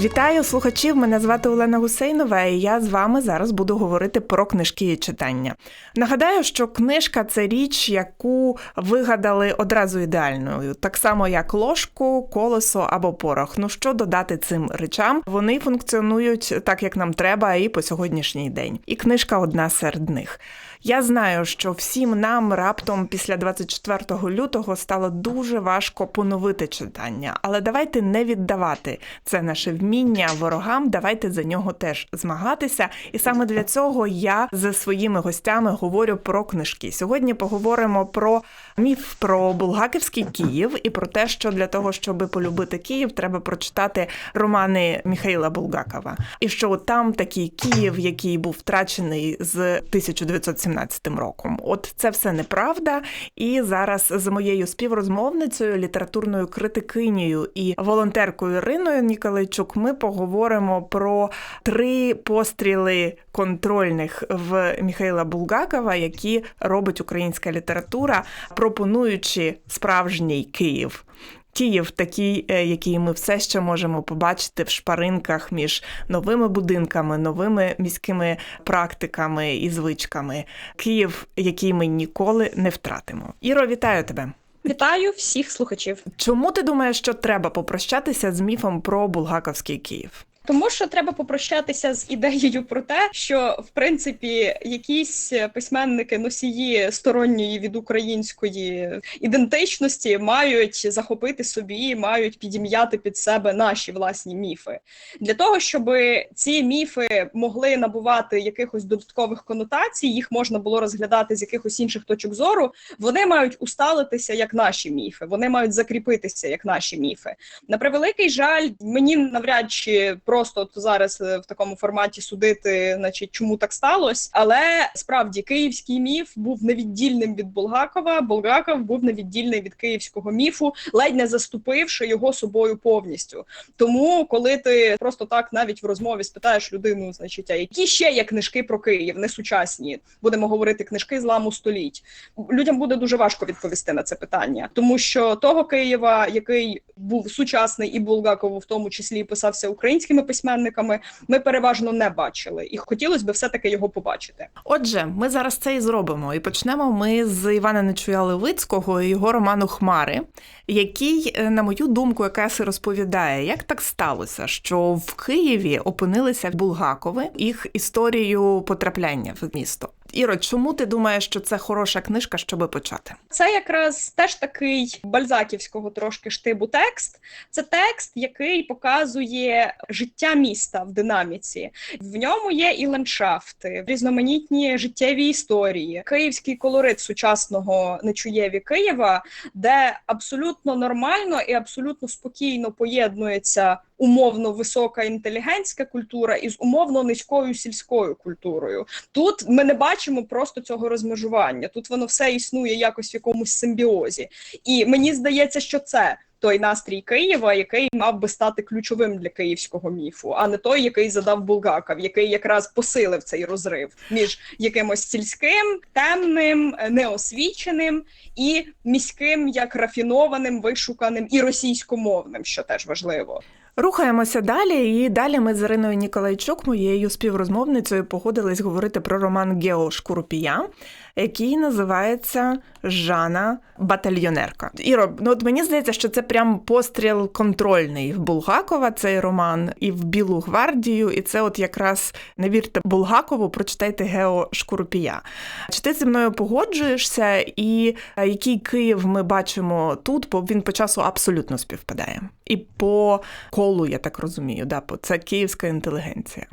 Вітаю слухачів! Мене звати Олена Гусейнова, і я з вами зараз буду говорити про книжки і читання. Нагадаю, що книжка це річ, яку вигадали одразу ідеальною, так само як ложку, колесо або порох. Ну що додати цим речам? Вони функціонують так, як нам треба, і по сьогоднішній день. І книжка одна серед них. Я знаю, що всім нам раптом після 24 лютого стало дуже важко поновити читання, але давайте не віддавати це наше вміння ворогам. Давайте за нього теж змагатися. І саме для цього я зі своїми гостями говорю про книжки. Сьогодні поговоримо про міф про Булгаківський Київ і про те, що для того, щоб полюбити Київ, треба прочитати романи Міхаїла Булгакова. І що там такий Київ, який був втрачений з 1917 роком. От це все неправда. І зараз з моєю співрозмовницею, літературною критикинею і волонтеркою Іриною Ніколайчук ми поговоримо про три постріли контрольних в Міхаїла Булгакова, які робить українська література, пропонуючи справжній Київ. Київ такий, е, який ми все ще можемо побачити в шпаринках між новими будинками, новими міськими практиками і звичками. Київ, який ми ніколи не втратимо. Іро, вітаю тебе. Вітаю всіх слухачів. Чому ти думаєш, що треба попрощатися з міфом про булгаковський Київ? Тому що треба попрощатися з ідеєю про те, що в принципі якісь письменники носії сторонньої від української ідентичності мають захопити собі, мають підім'яти під себе наші власні міфи для того, щоб ці міфи могли набувати якихось додаткових конотацій, їх можна було розглядати з якихось інших точок зору. Вони мають усталитися як наші міфи, вони мають закріпитися як наші міфи. На превеликий жаль, мені навряд чи просто от зараз е, в такому форматі судити, значить, чому так сталося. Але справді київський міф був невіддільним від Булгакова. Булгаков був невіддільний від київського міфу, ледь не заступивши його собою повністю. Тому, коли ти просто так навіть в розмові спитаєш людину, значить, а які ще є книжки про Київ, не сучасні, будемо говорити книжки зламу століть. Людям буде дуже важко відповісти на це питання, тому що того Києва, який був сучасний і Булгакову, в тому числі писався українськими письменниками, ми переважно не бачили, і хотілося б все таки його побачити. Отже, ми зараз це і зробимо. І почнемо ми з Івана Нечуя Левицького і його роману Хмари, який, е, на мою думку, якраз і розповідає, як так сталося, що в Києві опинилися Булгакови їх історію потрапляння в місто. Іро, чому ти думаєш, що це хороша книжка, щоби почати? Це якраз теж такий бальзаківського трошки штибу текст. Це текст, який показує життя міста в динаміці. В ньому є і ландшафти, різноманітні життєві історії, київський колорит сучасного нечуєві Києва, де абсолютно нормально і абсолютно спокійно поєднується умовно висока інтелігентська культура із умовно низькою сільською культурою. Тут ми не бачимо просто цього розмежування. Тут воно все існує якось в якомусь симбіозі, і мені здається, що це. Той настрій Києва, який мав би стати ключовим для київського міфу, а не той, який задав Булгаков, який якраз посилив цей розрив між якимось сільським, темним, неосвіченим і міським, як рафінованим, вишуканим і російськомовним, що теж важливо. Рухаємося далі, і далі ми з Іриною Ніколайчук, моєю співрозмовницею, погодились говорити про роман Гео Шкурупія, який називається Жана Батальйонерка. Іро, ну от мені здається, що це прям постріл контрольний в Булгакова, цей роман, і в Білу гвардію. І це, от якраз не вірте Булгакову, прочитайте Гео Шкурупія. Чи ти зі мною погоджуєшся, і який Київ ми бачимо тут, бо він по часу абсолютно співпадає. І по колу, я так розумію, да, це київська інтелігенція.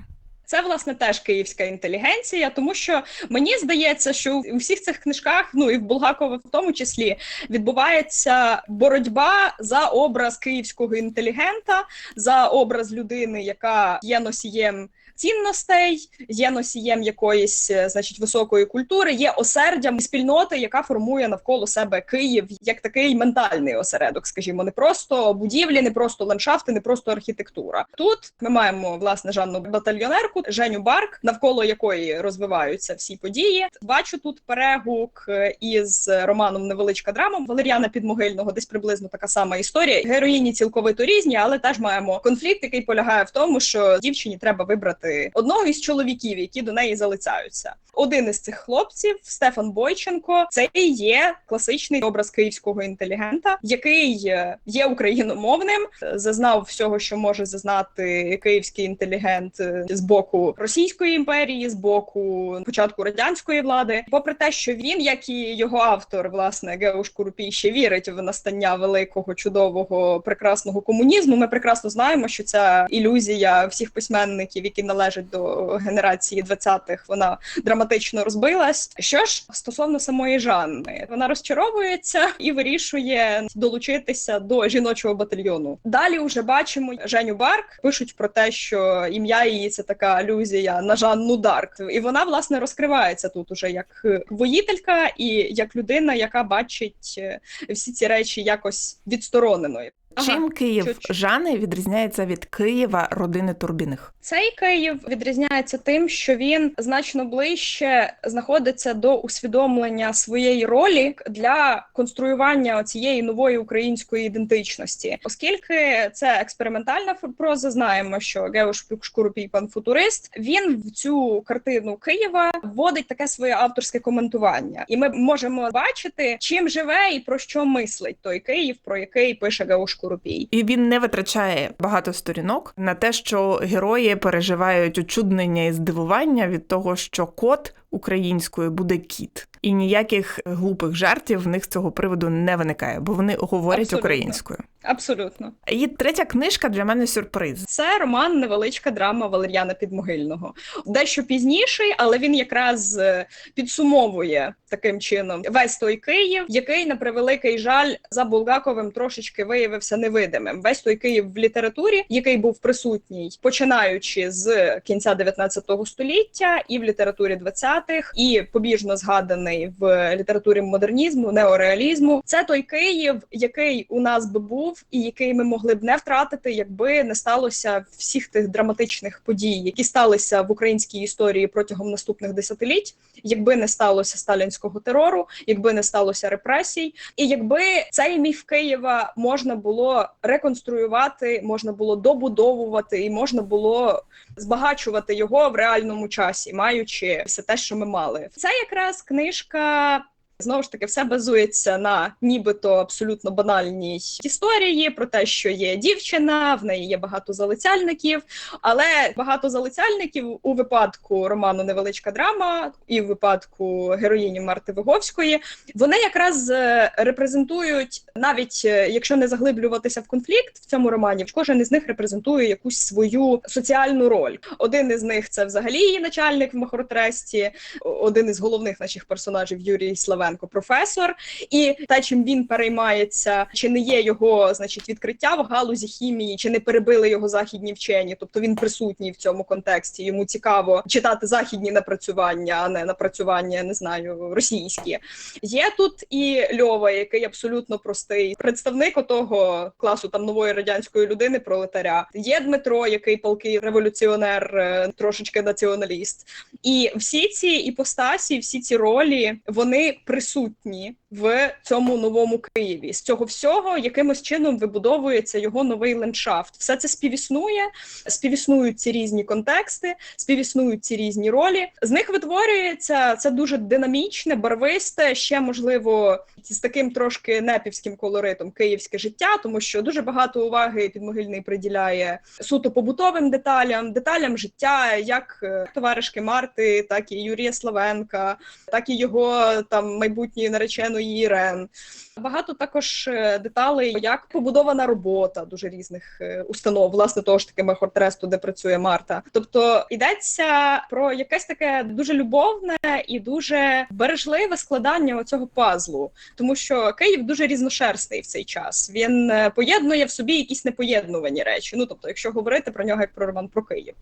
Це власне теж київська інтелігенція, тому що мені здається, що у всіх цих книжках, ну і в Булгакова в тому числі, відбувається боротьба за образ київського інтелігента, за образ людини, яка є носієм цінностей, є носієм якоїсь, е, значить, високої культури, є осердям спільноти, яка формує навколо себе Київ як такий ментальний осередок, скажімо, не просто будівлі, не просто ландшафти, не просто архітектура. Тут ми маємо власне Жанну батальйонерку Женю Барк, навколо якої розвиваються всі події. Бачу тут перегук е, із романом Невеличка драма Валеріана Підмогильного, десь приблизно така сама історія. Героїні цілковито різні, але теж маємо конфлікт, який полягає в тому, що дівчині треба вибрати одного із чоловіків, які до неї залицяються. Один із цих хлопців, Стефан Бойченко, це є класичний образ київського інтелігента, який е, є україномовним, е, зазнав всього, що може зазнати київський інтелігент е, з боку Російської імперії, з боку початку радянської влади. Попри те, що він, як і його автор, власне Геуш Курупій, ще вірить в настання великого, чудового, прекрасного комунізму. Ми прекрасно знаємо, що ця ілюзія всіх письменників, які належать до генерації 20-х, вона драматично розбилась. Що ж стосовно самої Жанни, вона розчаровується і вирішує долучитися до жіночого батальйону. Далі вже бачимо Женю Барк. Пишуть про те, що ім'я її це така алюзія на Жанну Дарк, і вона власне розкривається тут уже як воїтелька і як людина, яка бачить е, всі ці речі якось відстороненою. Чим Київ чуть-чуть. Жани відрізняється від Києва родини Турбіних? Цей Київ відрізняється тим, що він значно ближче знаходиться до усвідомлення своєї ролі для конструювання цієї нової української ідентичності, оскільки це експериментальна проза, знаємо, що Геош Шкурупій пан футурист. Він в цю картину Києва вводить таке своє авторське коментування, і ми можемо бачити, чим живе і про що мислить той Київ, про який пише Геош Шкурупій. І він не витрачає багато сторінок на те, що герої переживають очуднення і здивування від того, що кот українською буде кіт, і ніяких глупих жартів в них з цього приводу не виникає, бо вони говорять Абсолютно. українською. Абсолютно. І третя книжка для мене сюрприз. Це роман невеличка драма Валер'яна Підмогильного. Дещо пізніший, але він якраз е, підсумовує таким чином весь той Київ, який на превеликий жаль за Булгаковим трошечки виявився невидимим. Весь той Київ в літературі, який був присутній, починаючи з кінця 19 століття, і в літературі 20-х, і побіжно згаданий в літературі модернізму, неореалізму. Це той Київ, який у нас би був, і який ми могли б не втратити, якби не сталося всіх тих драматичних подій, які сталися в українській історії протягом наступних десятиліть, якби не сталося сталінського терору, якби не сталося репресій, і якби цей міф Києва можна було реконструювати, можна було добудовувати і можна було збагачувати його в реальному часі, маючи все те, що ми мали. Це якраз книжка. Знову ж таки, все базується на нібито абсолютно банальній історії про те, що є дівчина, в неї є багато залицяльників, але багато залицяльників у випадку роману Невеличка драма і в випадку героїні Марти Виговської вони якраз е, репрезентують, навіть е, якщо не заглиблюватися в конфлікт в цьому романі, кожен із них репрезентує якусь свою соціальну роль. Один із них це взагалі її начальник в Махротресті, один із головних наших персонажів Юрій Славенко, професор. І те, чим він переймається, чи не є його значить відкриття в галузі хімії, чи не перебили його західні вчені, тобто він присутній в цьому контексті. Йому цікаво читати західні напрацювання, а не напрацювання, не знаю, російські. Є тут і Льова, який абсолютно простий представник отого класу там нової радянської людини, пролетаря. Є Дмитро, який палкий революціонер, е, трошечки націоналіст. І всі ці іпостасі, всі ці ролі, вони присутні в цьому новому Києві. З цього всього якимось чином вибудовується його новий ландшафт. Все це співіснує, співіснують ці різні контексти, співіснують ці різні ролі. З них витворюється це дуже динамічне, барвисте, ще можливо з таким трошки непівським колоритом київське життя, тому що дуже багато уваги підмогильний приділяє суто побутовим деталям, деталям життя, як е, товаришки Марти, так і Юрія Славенка, так і його там майбутньої нареченої звичайної Ірен. Багато також е, деталей, як побудована робота дуже різних е, установ, власне того ж таки Мехортресту, де працює Марта. Тобто йдеться про якесь таке дуже любовне і дуже бережливе складання цього пазлу, тому що Київ дуже різношерстний в цей час. Він е, поєднує в собі якісь непоєднувані речі. Ну тобто, якщо говорити про нього як про роман про Київ,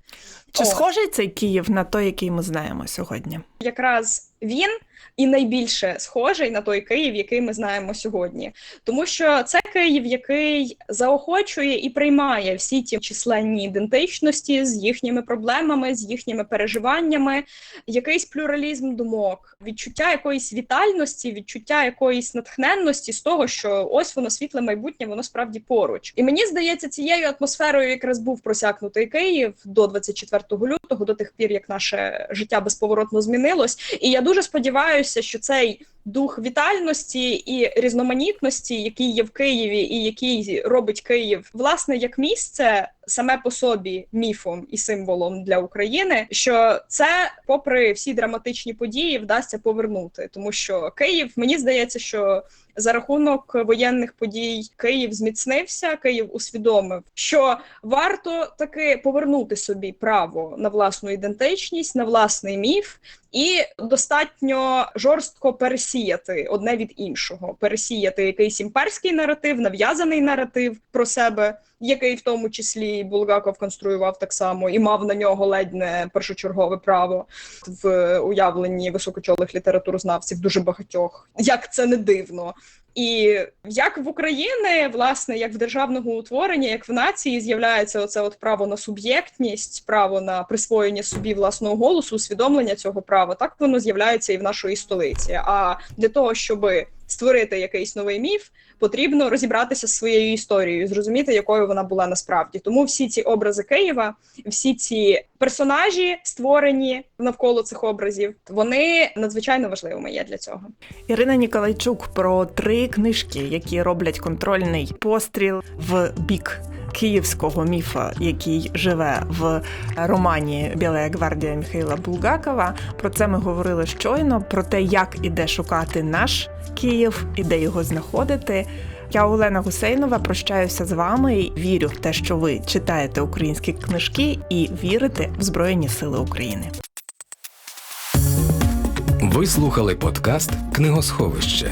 Чи О. схожий цей Київ на той, який ми знаємо сьогодні? якраз він і найбільше схожий на той Київ, який ми знаємо сьогодні, тому що це Київ, який заохочує і приймає всі ті численні ідентичності з їхніми проблемами, з їхніми переживаннями, якийсь плюралізм думок, відчуття якоїсь вітальності, відчуття якоїсь натхненності з того, що ось воно світле майбутнє, воно справді поруч. І мені здається, цією атмосферою якраз був просякнутий Київ до 24 лютого, до тих пір, як наше життя безповоротно змінилось. І я дуже сподіваюся, що цей дух вітальності і різноманітності, який є в Києві, і який робить Київ, власне, як місце. Саме по собі міфом і символом для України, що це, попри всі драматичні події, вдасться повернути, тому що Київ, мені здається, що за рахунок воєнних подій Київ зміцнився, Київ усвідомив, що варто таки повернути собі право на власну ідентичність, на власний міф, і достатньо жорстко пересіяти одне від іншого, пересіяти якийсь імперський наратив, нав'язаний наратив про себе, який в тому числі Булгаков конструював так само і мав на нього ледь не першочергове право в уявленні високочолих літературознавців дуже багатьох. Як це не дивно. І як в Україні, власне, як в державного утворення, як в нації з'являється оце от право на суб'єктність, право на присвоєння собі власного голосу, усвідомлення цього права, так воно з'являється і в нашої столиці. А для того, щоб створити якийсь новий міф, потрібно розібратися з своєю історією, зрозуміти, якою вона була насправді. Тому всі ці образи Києва, всі ці персонажі, створені навколо цих образів, вони надзвичайно важливими є для цього. Ірина Ніколайчук про три книжки, які роблять контрольний постріл в бік. Київського міфа, який живе в романі Біла гвардія Михайла Булгакова. Про це ми говорили щойно. Про те, як і де шукати наш Київ і де його знаходити. Я Олена Гусейнова прощаюся з вами. і Вірю в те, що ви читаєте українські книжки і вірите в Збройні Сили України. Ви слухали подкаст Книгосховище.